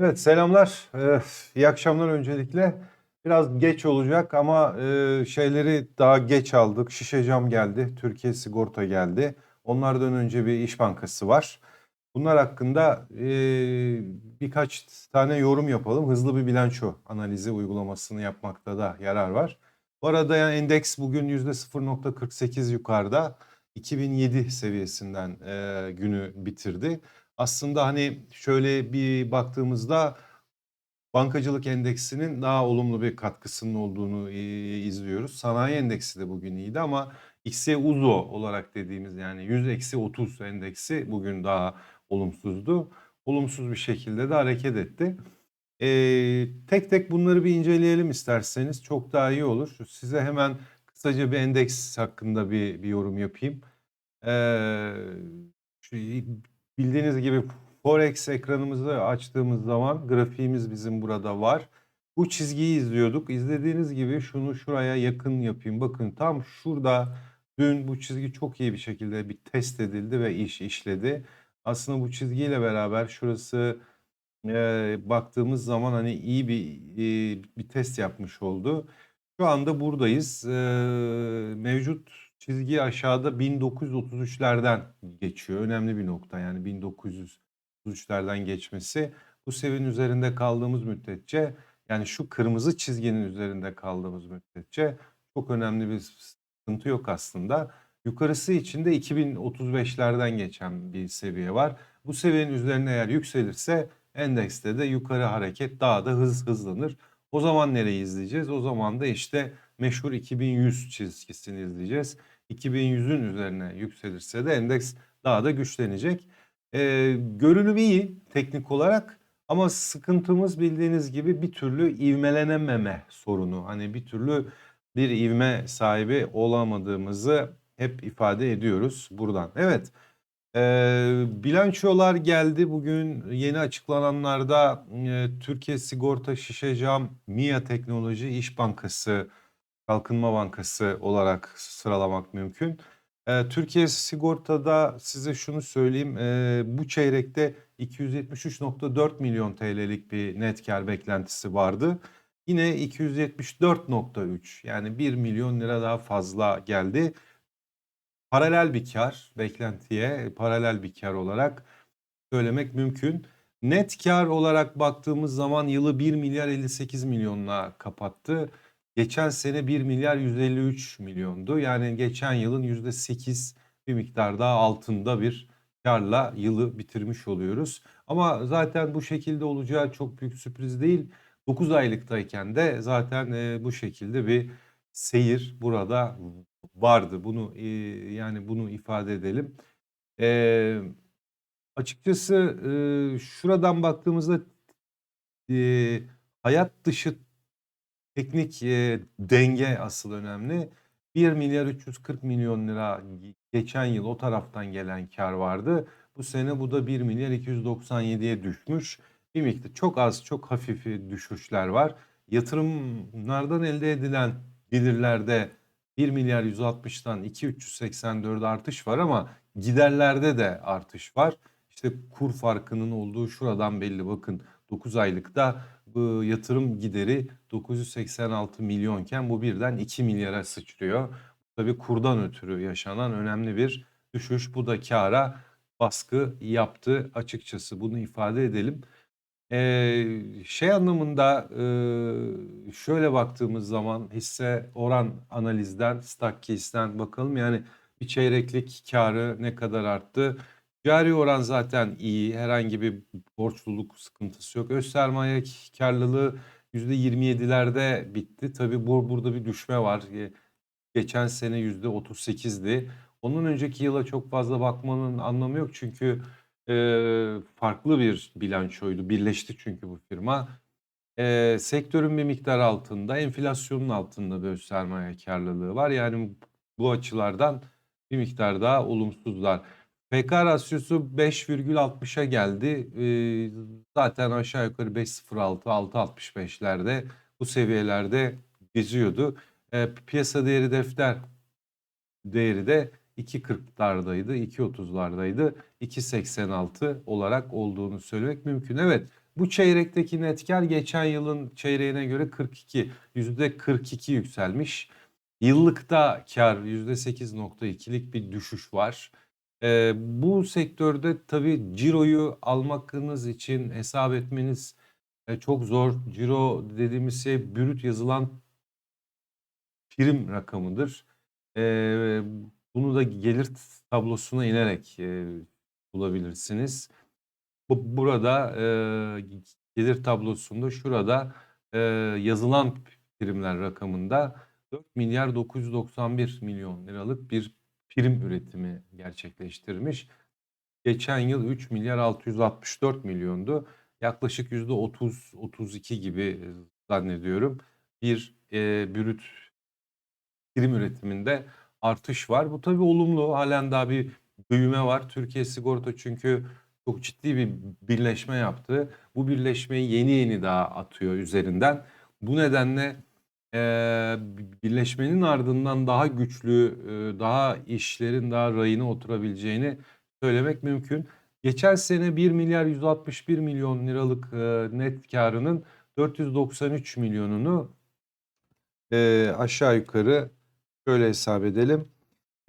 Evet selamlar. Ee, iyi akşamlar öncelikle. Biraz geç olacak ama e, şeyleri daha geç aldık. Şişe Cam geldi, Türkiye Sigorta geldi. Onlardan önce bir İş Bankası var. Bunlar hakkında e, birkaç tane yorum yapalım. Hızlı bir bilanço analizi uygulamasını yapmakta da yarar var. Bu arada yani endeks bugün %0.48 yukarıda 2007 seviyesinden e, günü bitirdi. Aslında hani şöyle bir baktığımızda bankacılık endeksinin daha olumlu bir katkısının olduğunu e, izliyoruz. Sanayi endeksi de bugün iyiydi ama XY Uzo olarak dediğimiz yani 100 eksi 30 endeksi bugün daha olumsuzdu. Olumsuz bir şekilde de hareket etti. Ee, tek tek bunları bir inceleyelim isterseniz çok daha iyi olur. Size hemen kısaca bir endeks hakkında bir, bir yorum yapayım. Ee, bildiğiniz gibi Forex ekranımızı açtığımız zaman grafiğimiz bizim burada var. Bu çizgiyi izliyorduk. İzlediğiniz gibi şunu şuraya yakın yapayım. Bakın tam şurada dün bu çizgi çok iyi bir şekilde bir test edildi ve iş işledi. Aslında bu çizgiyle beraber şurası e, baktığımız zaman hani iyi bir e, bir test yapmış oldu. Şu anda buradayız. E, mevcut çizgi aşağıda 1933'lerden geçiyor. Önemli bir nokta yani 1933'lerden geçmesi. Bu seviyenin üzerinde kaldığımız müddetçe yani şu kırmızı çizginin üzerinde kaldığımız müddetçe çok önemli bir sıkıntı yok aslında. Yukarısı için de 2035'lerden geçen bir seviye var. Bu seviyenin üzerine eğer yükselirse endekste de yukarı hareket daha da hız hızlanır. O zaman nereyi izleyeceğiz? O zaman da işte meşhur 2100 çizgisini izleyeceğiz. 2100'ün üzerine yükselirse de endeks daha da güçlenecek. Ee, görünüm iyi teknik olarak ama sıkıntımız bildiğiniz gibi bir türlü ivmelenememe sorunu. Hani bir türlü bir ivme sahibi olamadığımızı hep ifade ediyoruz buradan. Evet. Ee, bilançolar geldi bugün yeni açıklananlarda e, Türkiye Sigorta Şişe Cam MİA Teknoloji İş Bankası Kalkınma Bankası olarak sıralamak mümkün. Ee, Türkiye Sigorta'da size şunu söyleyeyim e, bu çeyrekte 273.4 milyon TL'lik bir net kar beklentisi vardı. Yine 274.3 yani 1 milyon lira daha fazla geldi paralel bir kar beklentiye paralel bir kar olarak söylemek mümkün. Net kar olarak baktığımız zaman yılı 1 milyar 58 milyonla kapattı. Geçen sene 1 milyar 153 milyondu. Yani geçen yılın %8 bir miktar daha altında bir karla yılı bitirmiş oluyoruz. Ama zaten bu şekilde olacağı çok büyük sürpriz değil. 9 aylıktayken de zaten e, bu şekilde bir seyir burada vardı. Bunu e, yani bunu ifade edelim. E, açıkçası e, şuradan baktığımızda e, hayat dışı teknik e, denge asıl önemli. 1 milyar 340 milyon lira geçen yıl o taraftan gelen kar vardı. Bu sene bu da 1 milyar 297'ye düşmüş. Bir miktar çok az çok hafif düşüşler var. Yatırımlardan elde edilen gelirlerde 1 milyar 160'tan 2.384 artış var ama giderlerde de artış var. İşte kur farkının olduğu şuradan belli bakın 9 aylıkta yatırım gideri 986 milyonken bu birden 2 milyara sıçrıyor. Tabii kurdan ötürü yaşanan önemli bir düşüş. Bu da kara baskı yaptı açıkçası bunu ifade edelim. Ee, şey anlamında e, şöyle baktığımız zaman hisse oran analizden, Stockcase'den bakalım. Yani bir çeyreklik karı ne kadar arttı? Cari oran zaten iyi. Herhangi bir borçluluk sıkıntısı yok. Öz sermaye karlılığı %27'lerde bitti. Tabii bu, burada bir düşme var. E, Geçen sene %38'di. Onun önceki yıla çok fazla bakmanın anlamı yok. Çünkü Eee, farklı bir bilançoydu. Birleşti çünkü bu firma. Eee, sektörün bir miktar altında, enflasyonun altında bir öz sermaye karlılığı var. Yani bu açılardan bir miktar daha olumsuzlar. PK rasyosu 5,60'a geldi. Eee, zaten aşağı yukarı 5,06, 6,65'lerde bu seviyelerde geziyordu. Eee, piyasa değeri defter değeri de 2.40'lardaydı, 2.30'lardaydı. 2.86 olarak olduğunu söylemek mümkün. Evet, Bu çeyrekteki net kar geçen yılın çeyreğine göre 42, %42 yükselmiş. Yıllıkta kar %8.2'lik bir düşüş var. Ee, bu sektörde tabii ciroyu almanız için hesap etmeniz e, çok zor. Ciro dediğimiz şey brüt yazılan prim rakamıdır. Ee, bunu da gelir tablosuna inerek e, bulabilirsiniz. Bu, burada e, gelir tablosunda şurada e, yazılan primler rakamında 4 milyar 991 milyon liralık bir prim üretimi gerçekleştirmiş. Geçen yıl 3 milyar 664 milyondu. Yaklaşık %30-32 gibi e, zannediyorum bir e, brüt prim üretiminde artış var. Bu tabii olumlu. Halen daha bir büyüme var. Türkiye Sigorta çünkü çok ciddi bir birleşme yaptı. Bu birleşmeyi yeni yeni daha atıyor üzerinden. Bu nedenle e, birleşmenin ardından daha güçlü, daha işlerin daha rayına oturabileceğini söylemek mümkün. Geçen sene 1 milyar 161 milyon liralık net karının 493 milyonunu aşağı yukarı şöyle hesap edelim.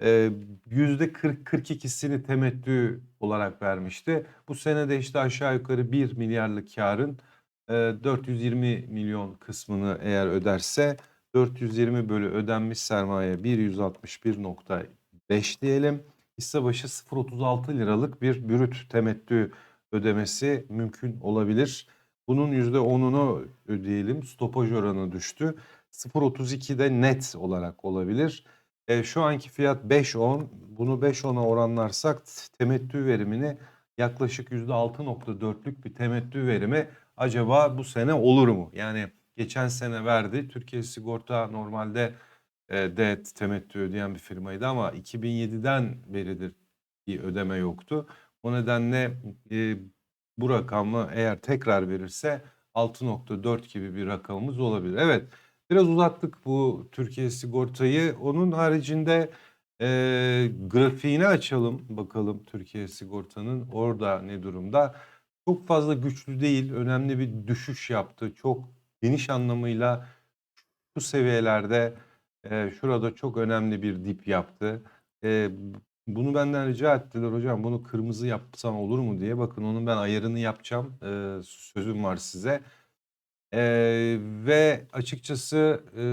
E, %40-42'sini temettü olarak vermişti. Bu sene de işte aşağı yukarı 1 milyarlık karın 420 milyon kısmını eğer öderse 420 bölü ödenmiş sermaye 161.5 diyelim. Hisse başı 0.36 liralık bir bürüt temettü ödemesi mümkün olabilir. Bunun %10'unu ödeyelim. Stopaj oranı düştü. 0.32 de net olarak olabilir. E, şu anki fiyat 5.10. Bunu 5.10'a oranlarsak temettü verimini yaklaşık %6.4'lük bir temettü verimi acaba bu sene olur mu? Yani geçen sene verdi. Türkiye Sigorta normalde e, de temettü ödeyen bir firmaydı ama 2007'den beridir bir ödeme yoktu. O nedenle e, bu rakamı eğer tekrar verirse 6.4 gibi bir rakamımız olabilir. Evet biraz uzattık bu Türkiye Sigorta'yı. Onun haricinde e, grafiğini açalım bakalım Türkiye Sigorta'nın orada ne durumda. Çok fazla güçlü değil. Önemli bir düşüş yaptı. Çok geniş anlamıyla şu seviyelerde e, şurada çok önemli bir dip yaptı. E, bunu benden rica ettiler hocam bunu kırmızı yapsam olur mu diye. Bakın onun ben ayarını yapacağım. E, sözüm var size. E, ve açıkçası e,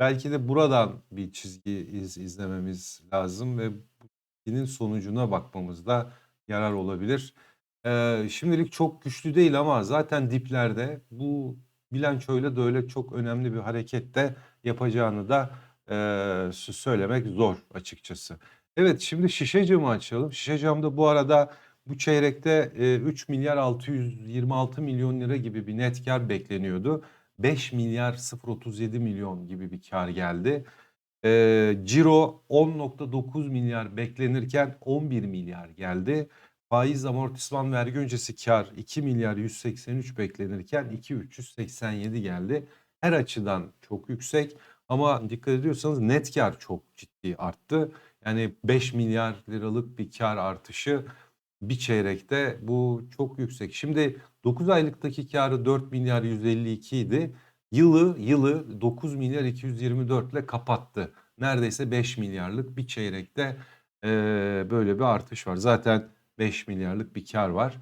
belki de buradan bir çizgi iz, izlememiz lazım ve bu çizginin sonucuna bakmamızda yarar olabilir. E, şimdilik çok güçlü değil ama zaten diplerde bu bilançoyla da öyle çok önemli bir hareket de yapacağını da e, söylemek zor açıkçası. Evet şimdi şişe camı açalım. Şişe camda bu arada bu çeyrekte e, 3 milyar 626 milyon lira gibi bir net kar bekleniyordu. 5 milyar 037 milyon gibi bir kar geldi. E, Ciro 10.9 milyar beklenirken 11 milyar geldi. Faiz amortisman vergi öncesi kar 2 milyar 183 beklenirken 2.387 geldi. Her açıdan çok yüksek ama dikkat ediyorsanız net kar çok ciddi arttı. Yani 5 milyar liralık bir kar artışı bir çeyrekte bu çok yüksek. Şimdi 9 aylıktaki karı 4 milyar 152 idi. Yılı yılı 9 milyar 224 ile kapattı. Neredeyse 5 milyarlık bir çeyrekte e, böyle bir artış var. Zaten 5 milyarlık bir kar var.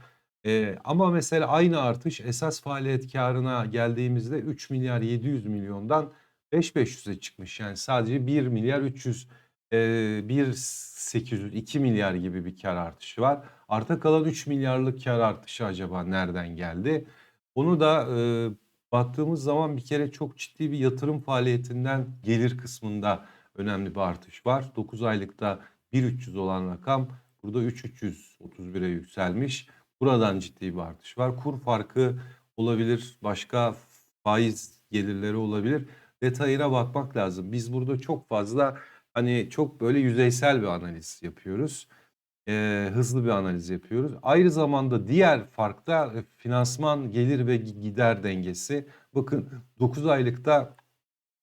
E, ama mesela aynı artış esas faaliyet karına geldiğimizde 3 milyar 700 milyondan 5500'e çıkmış. Yani sadece 1 milyar 300 e, 1 800 2 milyar gibi bir kar artışı var. Arta kalan 3 milyarlık kar artışı acaba nereden geldi? Onu da e, baktığımız zaman bir kere çok ciddi bir yatırım faaliyetinden gelir kısmında önemli bir artış var. 9 aylıkta 1.300 olan rakam burada 3.331'e yükselmiş. Buradan ciddi bir artış var. Kur farkı olabilir, başka faiz gelirleri olabilir. Detayına bakmak lazım. Biz burada çok fazla hani çok böyle yüzeysel bir analiz yapıyoruz. Ee, hızlı bir analiz yapıyoruz. Ayrı zamanda diğer farkta e, finansman gelir ve gider dengesi. Bakın 9 aylıkta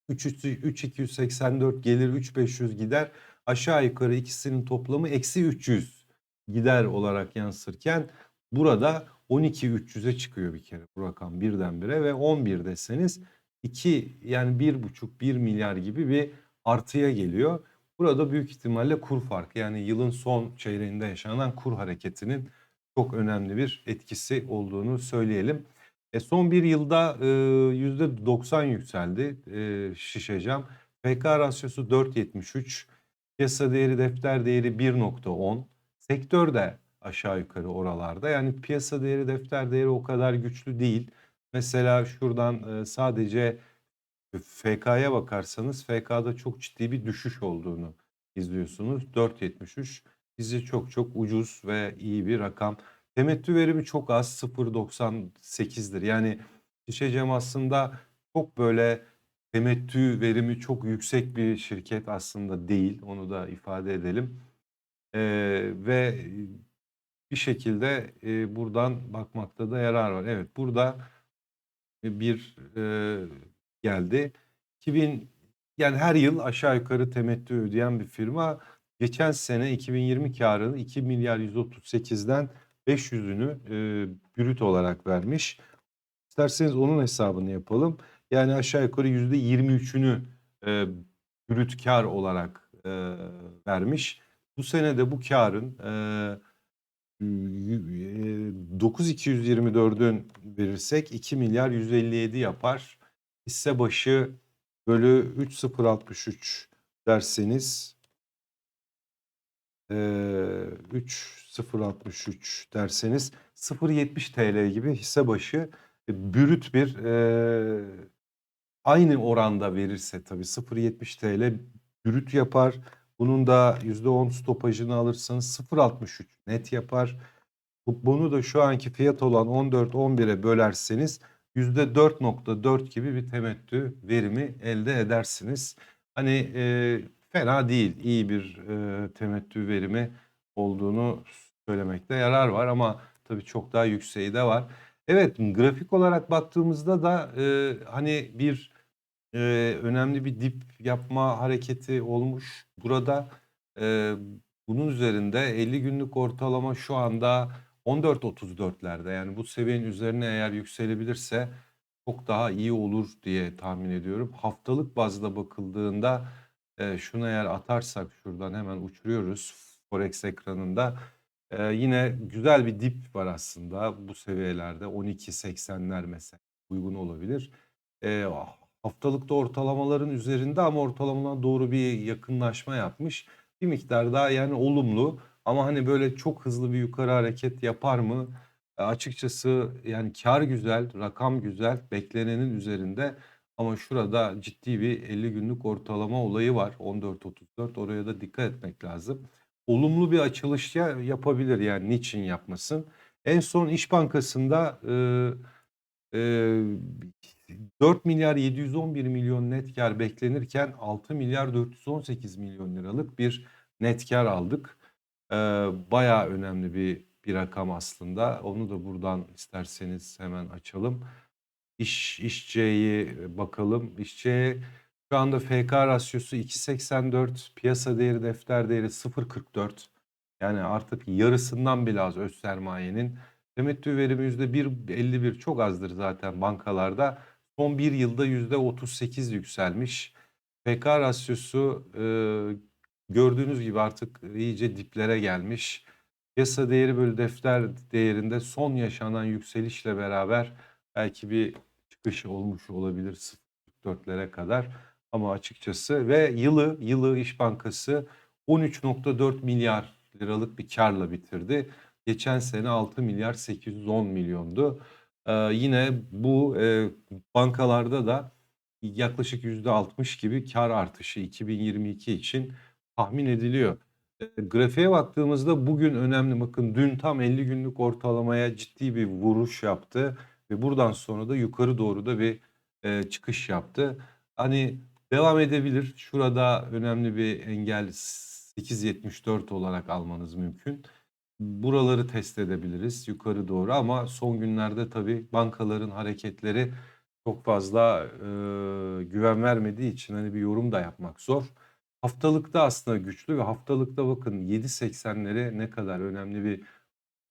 3284 gelir 3500 gider aşağı yukarı ikisinin toplamı eksi 300 gider olarak yansırken burada 12.300'e çıkıyor bir kere bu rakam birdenbire ve 11 deseniz 2 yani 1,5 1 milyar gibi bir artıya geliyor. Burada büyük ihtimalle kur farkı yani yılın son çeyreğinde yaşanan kur hareketinin çok önemli bir etkisi olduğunu söyleyelim. E son bir yılda e, %90 yükseldi e, şişe cam. FK rasyosu 4.73. Piyasa değeri defter değeri 1.10. Sektör de aşağı yukarı oralarda. Yani piyasa değeri defter değeri o kadar güçlü değil. Mesela şuradan e, sadece FK'ya bakarsanız FK'da çok ciddi bir düşüş olduğunu izliyorsunuz. 4.73 bizce çok çok ucuz ve iyi bir rakam. Temettü verimi çok az 0.98'dir. Yani şişe cam aslında çok böyle temettü verimi çok yüksek bir şirket aslında değil. Onu da ifade edelim. Ee, ve bir şekilde e, buradan bakmakta da yarar var. Evet burada bir e, geldi. 2000 yani her yıl aşağı yukarı temettü ödeyen bir firma. Geçen sene 2020 karını 2 milyar 138'den 500'ünü e, brüt olarak vermiş. İsterseniz onun hesabını yapalım. Yani aşağı yukarı %23'ünü e, brüt kar olarak e, vermiş. Bu sene de bu karın e, 9224'ün verirsek 2 milyar 157 yapar. Hisse başı bölü 3063 derseniz e, 3063 derseniz 0.70 TL gibi hisse başı e, brüt bir e, aynı oranda verirse tabii 0.70 TL brüt yapar. Bunun da %10 stopajını alırsanız 0.63 net yapar. Bu- Bunu da şu anki fiyat olan 14-11'e bölerseniz %4.4 gibi bir temettü verimi elde edersiniz. Hani e, fena değil, iyi bir e, temettü verimi olduğunu söylemekte yarar var ama tabii çok daha yükseği de var. Evet, grafik olarak baktığımızda da e, hani bir e, önemli bir dip yapma hareketi olmuş burada. E, bunun üzerinde 50 günlük ortalama şu anda 14.34'lerde yani bu seviyenin üzerine eğer yükselebilirse çok daha iyi olur diye tahmin ediyorum. Haftalık bazda bakıldığında e, şunu eğer atarsak şuradan hemen uçuruyoruz Forex ekranında. E, yine güzel bir dip var aslında bu seviyelerde 12.80'ler mesela uygun olabilir. E, haftalıkta ortalamaların üzerinde ama ortalamadan doğru bir yakınlaşma yapmış. Bir miktar daha yani olumlu ama hani böyle çok hızlı bir yukarı hareket yapar mı? E, açıkçası yani kar güzel, rakam güzel, beklenenin üzerinde ama şurada ciddi bir 50 günlük ortalama olayı var. 14.34 oraya da dikkat etmek lazım. Olumlu bir açılış ya yapabilir yani niçin yapmasın? En son İş Bankası'nda e, e, 4 milyar 711 milyon net kar beklenirken 6 milyar 418 milyon liralık bir net kar aldık. Ee, bayağı önemli bir bir rakam aslında. Onu da buradan isterseniz hemen açalım. İş işçeyi bakalım. İşçiye şu anda FK rasyosu 2.84, piyasa değeri defter değeri 0.44. Yani artık yarısından bile az öz sermayenin. Temettü verimi %1.51 çok azdır zaten bankalarda. Son bir yılda %38 yükselmiş. FK rasyosu e, gördüğünüz gibi artık iyice diplere gelmiş. Piyasa değeri bölü defter değerinde son yaşanan yükselişle beraber belki bir çıkış olmuş olabilir 0.44'lere kadar. Ama açıkçası ve yılı yılı İş Bankası 13.4 milyar liralık bir karla bitirdi. Geçen sene 6 milyar 810 milyondu. Ee, yine bu e, bankalarda da yaklaşık %60 gibi kar artışı 2022 için tahmin ediliyor. E, grafiğe baktığımızda bugün önemli bakın dün tam 50 günlük ortalamaya ciddi bir vuruş yaptı ve buradan sonra da yukarı doğru da bir e, çıkış yaptı. Hani devam edebilir. Şurada önemli bir engel 8.74 olarak almanız mümkün. Buraları test edebiliriz yukarı doğru ama son günlerde tabii bankaların hareketleri çok fazla e, güven vermediği için hani bir yorum da yapmak zor. Haftalıkta aslında güçlü ve haftalıkta bakın 7.80'lere ne kadar önemli bir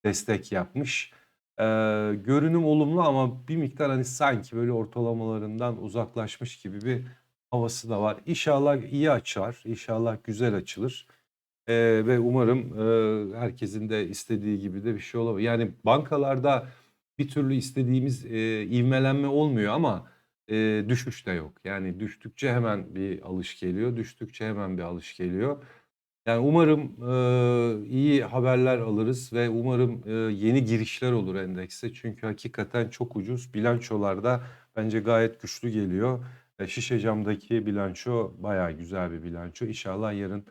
destek yapmış. Eee, görünüm olumlu ama bir miktar, hani, sanki böyle ortalamalarından uzaklaşmış gibi bir havası da var. İnşallah iyi açar, inşallah güzel açılır, eee, ve umarım, eee, herkesin de istediği gibi de bir şey ola Yani bankalarda bir türlü istediğimiz, eee, ivmelenme olmuyor ama, eee, düşüş de yok. Yani düştükçe hemen bir alış geliyor, düştükçe hemen bir alış geliyor. Yani umarım, eee, iyi haberler alırız ve umarım, eee, yeni girişler olur endekse. Çünkü hakikaten çok ucuz. Bilançolar da bence gayet güçlü geliyor. Eee, Şişecam'daki bilanço bayağı güzel bir bilanço. İnşallah yarın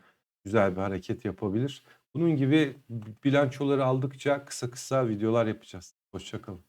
güzel bir hareket yapabilir. Bunun gibi bilançoları aldıkça kısa kısa videolar yapacağız. Hoşça kalın.